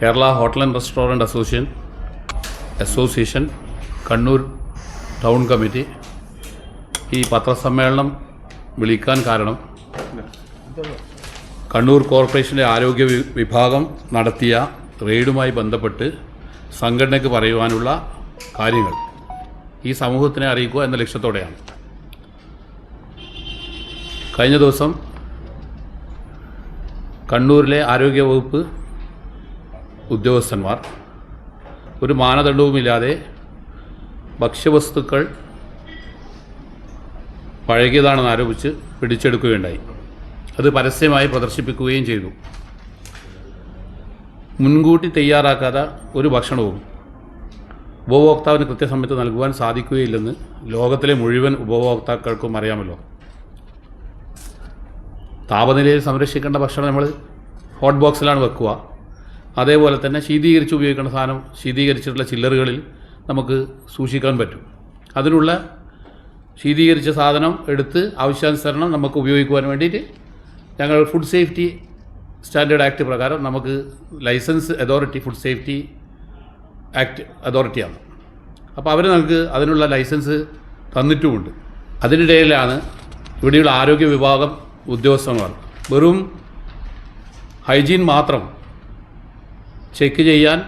Kerala hotel and restaurant association association Kannur town committee ഈ പത്രസമ്മേളനം വിളിക്കാൻ കാരണം കണ്ണൂർ കോർപ്പറേഷന്റെ ആരോഗ്യ വിഭാഗം നടത്തിയ റെയ്ഡുമായി ബന്ധപ്പെട്ട് സംഘടനയ്ക്ക് പറയുവാനുള്ള കാര്യങ്ങൾ ഈ സമൂഹത്തിനെ അറിയിക്കുക എന്ന ലക്ഷ്യത്തോടെയാണ്. കഴിഞ്ഞ ദിവസം കണ്ണൂരിലെ ആരോഗ്യവകുപ്പ് ഉദ്യോഗസ്ഥന്മാർ ഒരു മാനദണ്ഡവുമില്ലാതെ ഭക്ഷ്യവസ്തുക്കൾ പഴകിയതാണെന്ന് ആരോപിച്ച് പിടിച്ചെടുക്കുകയുണ്ടായി. അത് പരസ്യമായി പ്രദർശിപ്പിക്കുകയും ചെയ്തു. മുൻകൂട്ടി തയ്യാറാക്കാത്ത ഒരു ഭക്ഷണവും ഉപഭോക്താവിന് കൃത്യസമയത്ത് നൽകുവാൻ സാധിക്കുകയില്ലെന്ന് ലോകത്തിലെ മുഴുവൻ ഉപഭോക്താക്കൾക്കും അറിയാമല്ലോ. താപനിലയിൽ സംരക്ഷിക്കേണ്ട ഭക്ഷണം നമ്മൾ ഹോട്ട് ബോക്സിലാണ് വെക്കുക. അതേപോലെ തന്നെ ശീതീകരിച്ച് ഉപയോഗിക്കേണ്ട സാധനം ശീതീകരിച്ചിട്ടുള്ള ചില്ലറുകളിൽ നമുക്ക് സൂക്ഷിക്കാൻ പറ്റും. അതിനുള്ള ശീതീകരിച്ച സാധനം എടുത്ത് ആവശ്യാനുസരണം നമുക്ക് ഉപയോഗിക്കുവാൻ വേണ്ടിയിട്ട് ഞങ്ങൾ ഫുഡ് സേഫ്റ്റി സ്റ്റാൻഡേർഡ് ആക്ട് പ്രകാരം നമുക്ക് licence authority food safety act അതോറിറ്റിയാണ് അപ്പോൾ അവർ നമുക്ക് അതിനുള്ള ലൈസൻസ് തന്നിട്ടുമുണ്ട്. അതിനിടയിലാണ് ഇവിടെയുള്ള ആരോഗ്യ വിഭാഗം ഉദ്യോഗസ്ഥന്മാർ. വെറും ഹൈജീൻ മാത്രം ചെക്ക് ചെയ്യാൻ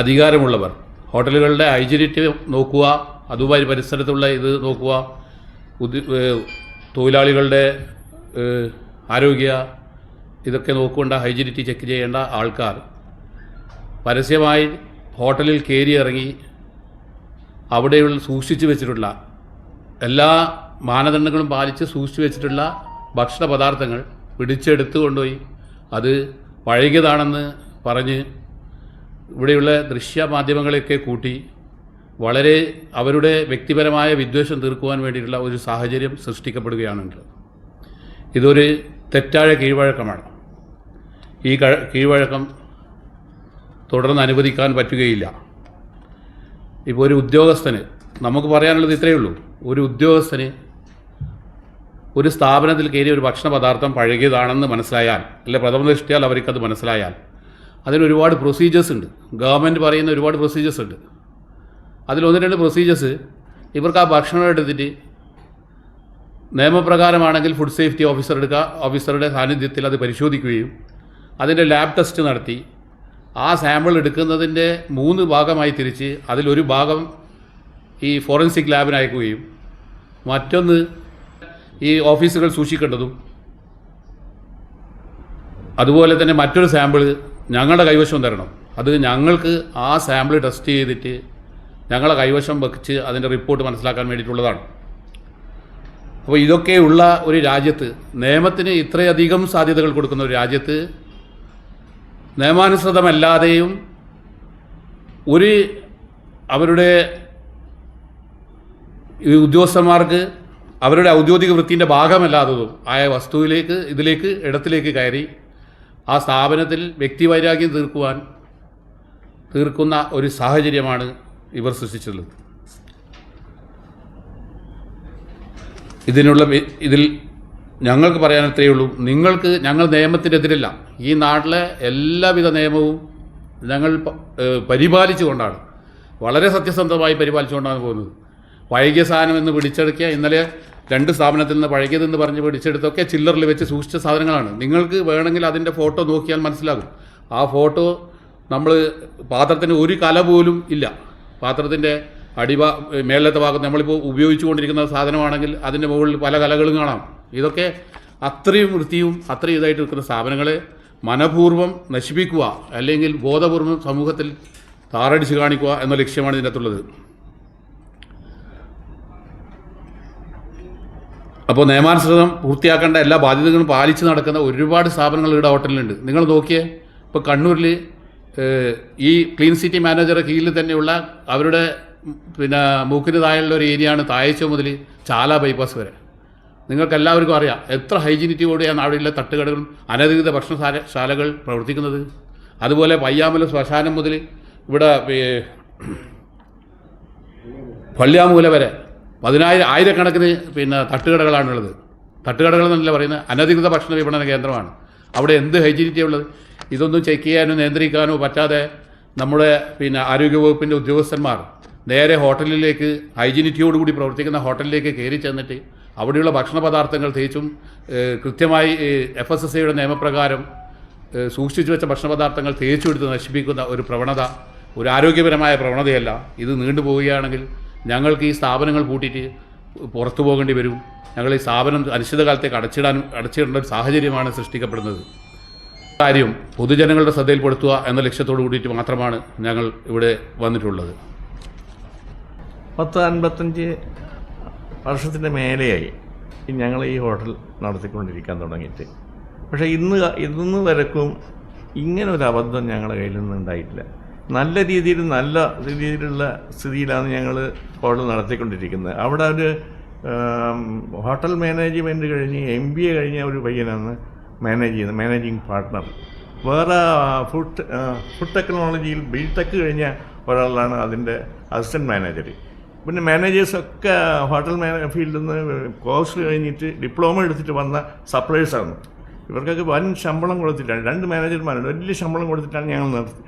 അധികാരമുള്ളവർ. ഹോട്ടലുകളുടെ ഹൈജീനിറ്റി നോക്കുക അതുമായി പരിസരത്തുള്ള ഇത് നോക്കുക തൊഴിലാളികളുടെ ആരോഗ്യ ഇതൊക്കെ നോക്കേണ്ട ഹൈജീനിറ്റി ചെക്ക് ചെയ്യേണ്ട ആൾക്കാർ. പരസ്യമായി ഹോട്ടലിൽ കയറി ഇറങ്ങി അവിടെയുള്ള സൂക്ഷിച്ചു വെച്ചിട്ടുള്ള എല്ലാ മാനദണ്ഡങ്ങളും പാലിച്ച് സൂക്ഷിച്ചു വെച്ചിട്ടുള്ള ഭക്ഷണ പദാർത്ഥങ്ങൾ പിടിച്ചെടുത്ത് കൊണ്ടുപോയി. അത് പഴകിയതാണെന്ന് പറഞ്ഞ് ഇവിടെയുള്ള ദൃശ്യ മാധ്യമങ്ങളെയൊക്കെ കൂട്ടി വളരെ അവരുടെ വ്യക്തിപരമായ വിദ്വേഷം തീർക്കുവാൻ വേണ്ടിയിട്ടുള്ള ഒരു സാഹചര്യം സൃഷ്ടിക്കപ്പെടുകയാണുള്ളത് ഇതൊരു തെറ്റായ കീഴ്വഴക്കമാണ്. ഈ കഴ- കീഴ്വഴക്കം തുടർന്ന് അനുവദിക്കാൻ പറ്റുകയില്ല. ഇപ്പോൾ ഒരു ഉദ്യോഗസ്ഥന് നമുക്ക് പറയാനുള്ളത് ഇത്രയേ ഉള്ളൂ. ഒരു ഉദ്യോഗസ്ഥന് ഒരു സ്ഥാപനത്തിൽ കയറി ഒരു ഭക്ഷണ പദാർത്ഥം പഴകിയതാണെന്ന് മനസ്സിലായാൽ അല്ലെ പ്രഥമ ദൃഷ്ടിയാൽ അവർക്കത് മനസ്സിലായാൽ അതിന് ഒരുപാട് പ്രൊസീജിയേഴ്സ് ഉണ്ട്. ഗവൺമെന്റ് പറയുന്ന ഒരുപാട് പ്രൊസീജിയേഴ്സ് ഉണ്ട്. അതിൽ ഒന്ന് രണ്ട് പ്രൊസീജിയേഴ്സ് ഇവർക്ക് ആ ഭക്ഷണം എടുത്തിട്ട് നിയമപ്രകാരമാണെങ്കിൽ ഫുഡ് സേഫ്റ്റി ഓഫീസർ എടുക്കുക ഓഫീസറുടെ സാന്നിധ്യത്തിൽ അത് പരിശോധിക്കുകയും അതിന്റെ ലാബ് ടെസ്റ്റ് നടത്തി. ആ സാമ്പിൾ എടുക്കുന്നതിന്റെ മൂന്ന് ഭാഗമായി തിരിച്ച് അതിലൊരു ഭാഗം ഈ ഫോറൻസിക് ലാബിന് അയക്കുകയും മറ്റൊന്ന് ഈ ഓഫീസുകൾ സൂക്ഷിക്കേണ്ടതും. അതുപോലെ തന്നെ മറ്റൊരു സാമ്പിൾ ഞങ്ങളുടെ കൈവശം തരണം. അത് ഞങ്ങൾക്ക് ആ സാമ്പിൾ ടെസ്റ്റ് ചെയ്തിട്ട് ഞങ്ങളെ കൈവശം വെച്ച് അതിന്റെ റിപ്പോർട്ട് മനസ്സിലാക്കാൻ വേണ്ടിയിട്ടുള്ളതാണ്. അപ്പോൾ ഇതൊക്കെയുള്ള ഒരു രാജ്യത്ത് നിയമത്തിന് ഇത്രയധികം സാധ്യതകൾ കൊടുക്കുന്ന ഒരു രാജ്യത്ത് നിയമാനുസൃതമല്ലാതെയും ഒരു അവരുടെ ഉദ്യോഗസ്ഥന്മാർക്ക് അവരുടെ ഔദ്യോഗിക വൃത്തിന്റെ ഭാഗമല്ലാത്തതും ആയ വസ്തുവിലേക്ക് ഇതിലേക്ക് ഇടത്തിലേക്ക് കയറി ആ സ്ഥാപനത്തിൽ വ്യക്തിവൈരാഗ്യം തീർക്കുവാൻ തീർക്കുന്ന ഒരു സാഹചര്യമാണ് ഇവർ സൃഷ്ടിച്ചിട്ടുള്ളത്. ഇതിനുള്ള ഇതിൽ ഞങ്ങൾക്ക് പറയാൻ ഇത്രയേ ഉള്ളൂ. നിങ്ങൾക്ക് ഞങ്ങൾ നിയമത്തിനെതിരല്ല ഈ നാട്ടിലെ എല്ലാവിധ നിയമവും ഞങ്ങൾ പരിപാലിച്ചുകൊണ്ടാണ്. വളരെ സത്യസന്ധമായി പരിപാലിച്ചുകൊണ്ടാണ് പോകുന്നത്. വൈകിയ സാധനം എന്ന് പിടിച്ചെടുക്കുക ഇന്നലെ രണ്ട് സ്ഥാപനത്തിൽ നിന്ന് പഴകിയതെന്ന് പറഞ്ഞ് പിടിച്ചെടുത്തൊക്കെ ചില്ലറിൽ വെച്ച് സൂക്ഷിച്ച സാധനങ്ങളാണ്. നിങ്ങൾക്ക് വേണമെങ്കിൽ അതിന്റെ ഫോട്ടോ നോക്കിയാൽ മനസ്സിലാകും. ആ ഫോട്ടോ നമ്മൾ പാത്രത്തിന് ഒരു കല പോലും ഇല്ല. പാത്രത്തിന്റെ അടിഭാ മേലത്തെ ഭാഗത്ത് നമ്മളിപ്പോൾ ഉപയോഗിച്ചുകൊണ്ടിരിക്കുന്ന സാധനമാണെങ്കിൽ അതിന്റെ മുകളിൽ പല കലകളും കാണാം. ഇതൊക്കെ അത്രയും വൃത്തിയും അത്രയും ഇതായിട്ട് നിൽക്കുന്ന സ്ഥാപനങ്ങളെ മനഃപൂർവം നശിപ്പിക്കുക അല്ലെങ്കിൽ ബോധപൂർവം സമൂഹത്തിൽ താറടിച്ച് കാണിക്കുക എന്ന ലക്ഷ്യമാണ് ഇതിനകത്തുള്ളത്. അപ്പോൾ നിയമാനുസൃതം പൂർത്തിയാക്കേണ്ട എല്ലാ ബാധ്യതകളും പാലിച്ച് നടക്കുന്ന ഒരുപാട് സ്ഥാപനങ്ങൾ ഇവിടെ ഹോട്ടലിലുണ്ട്. നിങ്ങൾ നോക്കിയേ ഇപ്പോൾ കണ്ണൂരിൽ ഈ ക്ലീൻ സിറ്റി മാനേജറുടെ കീഴിൽ തന്നെയുള്ള അവരുടെ പിന്നെ മൂക്കിന് താഴെയുള്ള ഒരു ഏരിയയാണ് തായച്ചോ മുതൽ ചാല ബൈപ്പാസ് വരെ. നിങ്ങൾക്ക് എല്ലാവർക്കും അറിയാം എത്ര ഹൈജീനിറ്റിയോടെയാണ് അവിടെയുള്ള തട്ടുകടകളും അനധികൃത ഭക്ഷണശാല ശാലകൾ പ്രവർത്തിക്കുന്നത്. അതുപോലെ പയ്യാമല ശ്മശാനം മുതൽ ഇവിടെ പള്ളിയാമൂല വരെ പതിനായിരം ആയിരക്കണക്കിന് പിന്നെ തട്ടുകടകളാണുള്ളത്. തട്ടുകടകൾ എന്നല്ല പറയുന്നത് അനധികൃത ഭക്ഷണ വിപണന കേന്ദ്രമാണ്. അവിടെ എന്ത് ഹൈജീനിറ്റി ഉള്ളത്? ഇതൊന്നും ചെക്ക് ചെയ്യാനോ നിയന്ത്രിക്കാനോ പറ്റാതെ നമ്മുടെ പിന്നെ ആരോഗ്യവകുപ്പിന്റെ ഉദ്യോഗസ്ഥന്മാർ നേരെ ഹോട്ടലിലേക്ക് ഹൈജീനിറ്റിയോടുകൂടി പ്രവർത്തിക്കുന്ന ഹോട്ടലിലേക്ക് കയറി ചെന്നിട്ട് അവിടെയുള്ള ഭക്ഷണ പദാർത്ഥങ്ങൾ തികച്ചും കൃത്യമായി എഫ് എസ് എസ് ഐയുടെ നിയമപ്രകാരം സൂക്ഷിച്ചു വെച്ച ഭക്ഷണ പദാർത്ഥങ്ങൾ തേച്ചു എടുത്ത് നശിപ്പിക്കുന്ന ഒരു പ്രവണത ഒരു ആരോഗ്യപരമായ പ്രവണതയല്ല. ഇത് നീണ്ടുപോവുകയാണെങ്കിൽ ഞങ്ങൾക്ക് ഈ സ്ഥാപനങ്ങൾ പൂട്ടിയിട്ട് പുറത്തു പോകേണ്ടി വരും. ഞങ്ങൾ ഈ സ്ഥാപനം അനിശ്ചിതകാലത്തേക്ക് അടച്ചിടാൻ അടച്ചിടേണ്ട ഒരു സാഹചര്യമാണ് സൃഷ്ടിക്കപ്പെടുന്നത്. കാര്യം പൊതുജനങ്ങളുടെ ശ്രദ്ധയിൽപ്പെടുത്തുക എന്ന ലക്ഷ്യത്തോടു കൂടിയിട്ട് മാത്രമാണ് ഞങ്ങൾ ഇവിടെ വന്നിട്ടുള്ളത്. പത്ത് അൻപത്തഞ്ച് വർഷത്തിന്റെ മേലെയായി ഞങ്ങൾ ഈ ഹോട്ടൽ നടത്തിക്കൊണ്ടിരിക്കാൻ തുടങ്ങിയിട്ട്. പക്ഷേ ഇന്ന് ഇന്ന് വരക്കും ഇങ്ങനെ ഒരു അബദ്ധം ഞങ്ങളുടെ കയ്യിൽ നിന്ന് ഉണ്ടായിട്ടില്ല. നല്ല രീതിയിൽ നല്ല രീതിയിലുള്ള സ്ഥിതിയിലാണ് ഞങ്ങൾ ഹോട്ടൽ നടത്തിക്കൊണ്ടിരിക്കുന്നത്. അവിടെ ഒരു ഹോട്ടൽ മാനേജ്മെന്റ് കഴിഞ്ഞ് എം ബി എ കഴിഞ്ഞ ഒരു പയ്യനാണ് മാനേജ് ചെയ്യുന്നത് മാനേജിങ് പാർട്ട്ണർ. വേറെ ഫുഡ് ഫുഡ് ടെക്നോളജിയിൽ ബി ടെക് കഴിഞ്ഞ ഒരാളാണ് അതിന്റെ അസിസ്റ്റന്റ് മാനേജർ. പിന്നെ മാനേജേഴ്സൊക്കെ ഹോട്ടൽ മാനേ ഫീൽഡിൽ നിന്ന് കോഴ്സ് കഴിഞ്ഞിട്ട് ഡിപ്ലോമ എടുത്തിട്ട് വന്ന സപ്ലൈസാണ് ഇവർക്കൊക്കെ വൻ ശമ്പളം കൊടുത്തിട്ടാണ് രണ്ട് മാനേജർമാരുണ്ട് വലിയ ശമ്പളം കൊടുത്തിട്ടാണ് ഞങ്ങൾ നടത്തി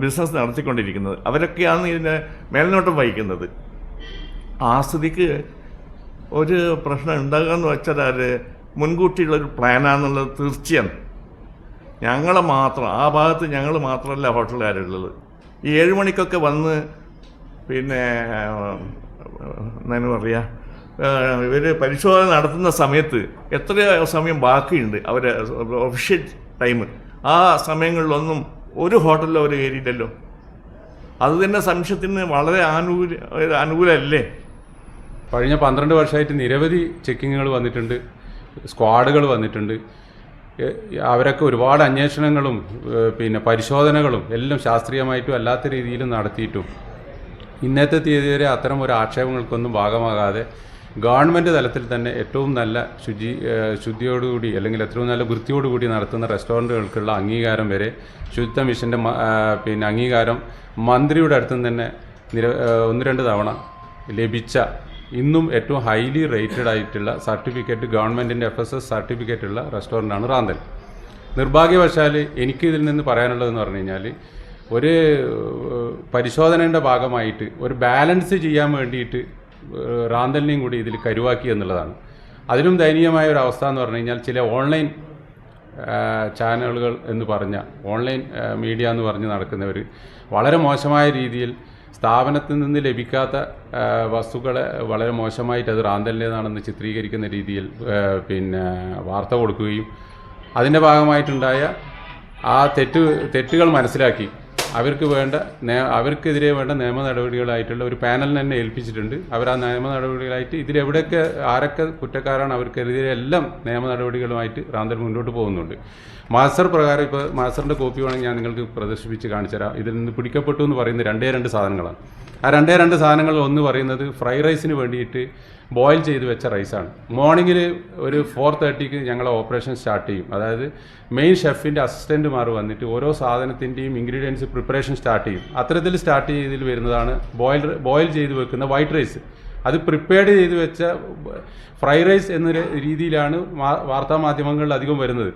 ബിസിനസ് നടത്തിക്കൊണ്ടിരിക്കുന്നത് അവരൊക്കെയാണ് ഇതിന്റെ മേൽനോട്ടം വഹിക്കുന്നത് ആ സ്ഥിതിക്ക് ഒരു പ്രശ്നം ഉണ്ടാകുകയെന്ന് വെച്ചാൽ അത് മുൻകൂട്ടിയുള്ളൊരു പ്ലാനാണെന്നുള്ളത് തീർച്ചയാണ് ഞങ്ങൾ മാത്രം ആ ഭാഗത്ത് ഞങ്ങൾ മാത്രമല്ല ഹോട്ടലുകാരുള്ളത് ഈ ഏഴ് മണിക്കൊക്കെ വന്ന് പിന്നെ എന്താണ് പറയുക ഇവർ പരിശോധന നടത്തുന്ന സമയത്ത് എത്ര സമയം ബാക്കിയുണ്ട് അവർ ഒഫീഷ്യൽ ടൈം ആ സമയങ്ങളിലൊന്നും ഒരു ഹോട്ടലിലും അവർ കയറിയിട്ടല്ലോ അത് തന്നെ സംശയത്തിന് വളരെ ആനുകൂല അനുകൂലമല്ലേ? കഴിഞ്ഞ പന്ത്രണ്ട് വർഷമായിട്ട് നിരവധി ചെക്കിങ്ങുകൾ വന്നിട്ടുണ്ട് സ്ക്വാഡുകൾ വന്നിട്ടുണ്ട്. അവരൊക്കെ ഒരുപാട് അന്വേഷണങ്ങളും പിന്നെ പരിശോധനകളും എല്ലാം ശാസ്ത്രീയമായിട്ടും അല്ലാത്ത രീതിയിലും നടത്തിയിട്ടും. ഇന്നത്തെ തീയതി വരെ അത്തരം ഒരു ആക്ഷേപങ്ങൾക്കൊന്നും ഭാഗമാകാതെ ഗവൺമെന്റ് തലത്തിൽ തന്നെ ഏറ്റവും നല്ല ശുചി ശുദ്ധിയോടുകൂടി അല്ലെങ്കിൽ ഏറ്റവും നല്ല വൃത്തിയോടുകൂടി നടത്തുന്ന റെസ്റ്റോറന്റുകൾക്കുള്ള അംഗീകാരം വരെ ശുചിത്വ മിഷന്റെ പിന്നെ അംഗീകാരം മന്ത്രിയുടെ അടുത്തു നിന്ന് തന്നെ നിര ഒന്ന് രണ്ട് തവണ ലഭിച്ച ഇന്നും ഏറ്റവും ഹൈലി റേറ്റഡ് ആയിട്ടുള്ള സർട്ടിഫിക്കറ്റ് ഗവൺമെന്റിന്റെ എഫ് എസ് എസ് സർട്ടിഫിക്കറ്റ് ഉള്ള റെസ്റ്റോറന്റാണ് റാന്തൽ. നിർഭാഗ്യവശാൽ എനിക്ക് ഇതിൽ നിന്ന് പറയാനുള്ളതെന്ന് പറഞ്ഞു കഴിഞ്ഞാൽ ഒരു പരിശോധനയുടെ ഭാഗമായിട്ട് ഒരു ബാലൻസ് ചെയ്യാൻ വേണ്ടിയിട്ട് റാന്തലിനെയും കൂടി ഇതിൽ കരുവാക്കി എന്നുള്ളതാണ്. അതിലും ദയനീയമായ ഒരു അവസ്ഥ എന്ന് പറഞ്ഞു കഴിഞ്ഞാൽ ചില ഓൺലൈൻ ചാനലുകൾ എന്ന് പറഞ്ഞ ഓൺലൈൻ മീഡിയ എന്ന് പറഞ്ഞ് നടക്കുന്നവർ വളരെ മോശമായ രീതിയിൽ സ്ഥാപനത്തിൽ നിന്ന് ലഭിക്കാത്ത വസ്തുക്കളെ വളരെ മോശമായിട്ട് അത് റാന്തലിന്റെതാണെന്ന് ചിത്രീകരിക്കുന്ന രീതിയിൽ പിന്നെ വാർത്ത കൊടുക്കുകയും അതിന്റെ ഭാഗമായിട്ടുണ്ടായ ആ തെറ്റ് തെറ്റുകൾ മനസ്സിലാക്കി അവർക്ക് വേണ്ട അവർക്കെതിരെ വേണ്ട നിയമ നടപടികളായിട്ടുള്ള ഒരു പാനലിനെ തന്നെ ഏൽപ്പിച്ചിട്ടുണ്ട്. അവർ ആ നിയമ നടപടികളായിട്ട് ഇതിലെവിടെയൊക്കെ ആരൊക്കെ കുറ്റക്കാരാണ് അവർക്കെതിരെ എല്ലാം നിയമ നടപടികളുമായിട്ട് റാന്തൽ മുന്നോട്ട് പോകുന്നുണ്ട്. മാസ്റ്റർ പ്രകാരം ഇപ്പോൾ മാസ്റ്ററിന്റെ കോപ്പി വേണമെങ്കിൽ ഞാൻ നിങ്ങൾക്ക് പ്രദർശിപ്പിച്ച് കാണിച്ചുതരാം ഇതിൽ നിന്ന് പിടിക്കപ്പെട്ടു എന്ന് പറയുന്ന രണ്ടേ രണ്ട് സാധനങ്ങളാണ്. ആ രണ്ടേ രണ്ട് സാധനങ്ങളിൽ ഒന്ന് പറയുന്നത് ഫ്രൈ റൈസിന് വേണ്ടിയിട്ട് ബോയിൽ ചെയ്ത് വെച്ച റൈസാണ്. മോർണിംഗിൽ ഒരു ഫോർ തേർട്ടിക്ക് ഞങ്ങൾ ഓപ്പറേഷൻ സ്റ്റാർട്ട് ചെയ്യും. അതായത് മെയിൻ ഷെഫിന്റെ അസിസ്റ്റന്റുമാർ വന്നിട്ട് ഓരോ സാധനത്തിന്റെയും ഇൻഗ്രീഡിയൻസ് പ്രിപ്പറേഷൻ സ്റ്റാർട്ട് ചെയ്യും. അത്തരത്തിൽ സ്റ്റാർട്ട് ചെയ്തതിൽ വരുന്നതാണ് ബോയിൽ ബോയിൽ ചെയ്ത് വെക്കുന്ന വൈറ്റ് റൈസ് അത് പ്രിപ്പയർഡ് ചെയ്ത് വെച്ച ഫ്രൈ റൈസ് എന്ന രീതിയിലാണ് വാർത്താമാധ്യമങ്ങളിൽ വാർത്താ മാധ്യമങ്ങളിൽ അധികം വരുന്നത്.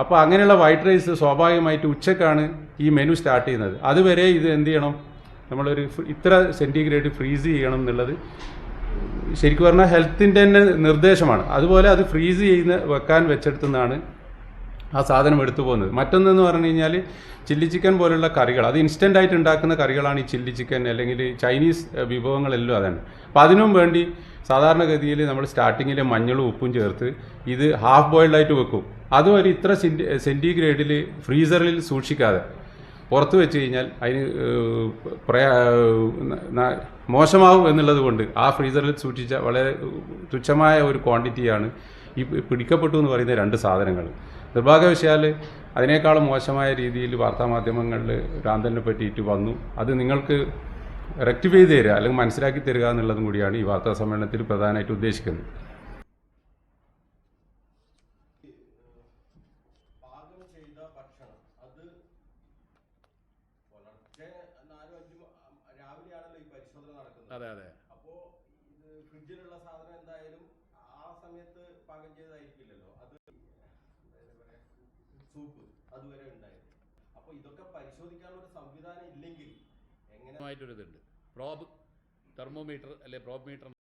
അപ്പോൾ അങ്ങനെയുള്ള വൈറ്റ് റൈസ് സ്വാഭാവികമായിട്ട് ഉച്ചക്കാണ് ഈ മെനു സ്റ്റാർട്ട് ചെയ്യുന്നത്. അതുവരെ ഇത് എന്ത് ചെയ്യണം? നമ്മളൊരു ഇത്ര സെന്റിഗ്രേഡ് ഫ്രീസ് ചെയ്യണം എന്നുള്ളത് ശരിക്കും പറഞ്ഞാൽ ഹെൽത്തിന്റെ തന്നെ നിർദ്ദേശമാണ്. അതുപോലെ അത് ഫ്രീസ് ചെയ്യുന്ന വെക്കാൻ വെച്ചെടുത്തുനിന്നാണ് ആ സാധനം എടുത്തു പോകുന്നത്. മറ്റൊന്നെന്ന് പറഞ്ഞു കഴിഞ്ഞാൽ ചില്ലി ചിക്കൻ പോലുള്ള കറികൾ. അത് ഇൻസ്റ്റന്റ് ആയിട്ട് ഉണ്ടാക്കുന്ന കറികളാണ് ഈ ചില്ലി ചിക്കൻ അല്ലെങ്കിൽ ചൈനീസ് വിഭവങ്ങളെല്ലാം അതാണ്. അപ്പം അതിനും വേണ്ടി സാധാരണഗതിയിൽ നമ്മൾ സ്റ്റാർട്ടിങ്ങിൽ മഞ്ഞളും ഉപ്പും ചേർത്ത് ഇത് ഹാഫ് ബോയിൽഡായിട്ട് വെക്കും. അതും ഒരു ഇത്ര സെന്റി സെന്റിഗ്രേഡിൽ ഫ്രീസറിൽ സൂക്ഷിക്കാതെ. പുറത്ത് വെച്ച് കഴിഞ്ഞാൽ അതിന് പ്രയാ മോശമാവും എന്നുള്ളത് കൊണ്ട് ആ ഫ്രീസറിൽ സൂക്ഷിച്ച വളരെ തുച്ഛമായ ഒരു ക്വാണ്ടിറ്റിയാണ് ഈ പിടിക്കപ്പെട്ടു എന്ന് പറയുന്ന രണ്ട് സാധനങ്ങൾ. നിർഭാഗ്യവശാൽ അതിനേക്കാളും മോശമായ രീതിയിൽ വാർത്താമാധ്യമങ്ങളിൽ ഭ്രാന്തലിനെ പറ്റിയിട്ട് വന്നു. അത് നിങ്ങൾക്ക് റെക്ടിഫൈ ചെയ്ത് തരിക അല്ലെങ്കിൽ മനസ്സിലാക്കി തരിക എന്നുള്ളതും കൂടിയാണ് ഈ വാർത്താ സമ്മേളനത്തിൽ പ്രധാനമായിട്ട് ഉദ്ദേശിക്കുന്നത് പാകം ചെയ്ത ഭക്ഷണം അത് പുലർച്ചെ നാലും അഞ്ചും ആ, രാവിലെയാണല്ലോ ഈ പരിശോധന നടക്കുന്നത് അതെ അതെ. അപ്പോ ഫ്രിഡ്ജിലുള്ള സാധനം എന്തായാലും ആ സമയത്ത് പാകം ചെയ്തതായിരിക്കില്ലല്ലോ. അത് സൂപ്പ് അതുവരെ ഉണ്ടായിരുന്നു. അപ്പൊ ഇതൊക്കെ പരിശോധിക്കാനുള്ള ഒരു സംവിധാനം ഇല്ലെങ്കിൽ എങ്ങനെ പ്രോബ് തെർമോമീറ്റർ അല്ലെ പ്രോബ് മീറ്റർ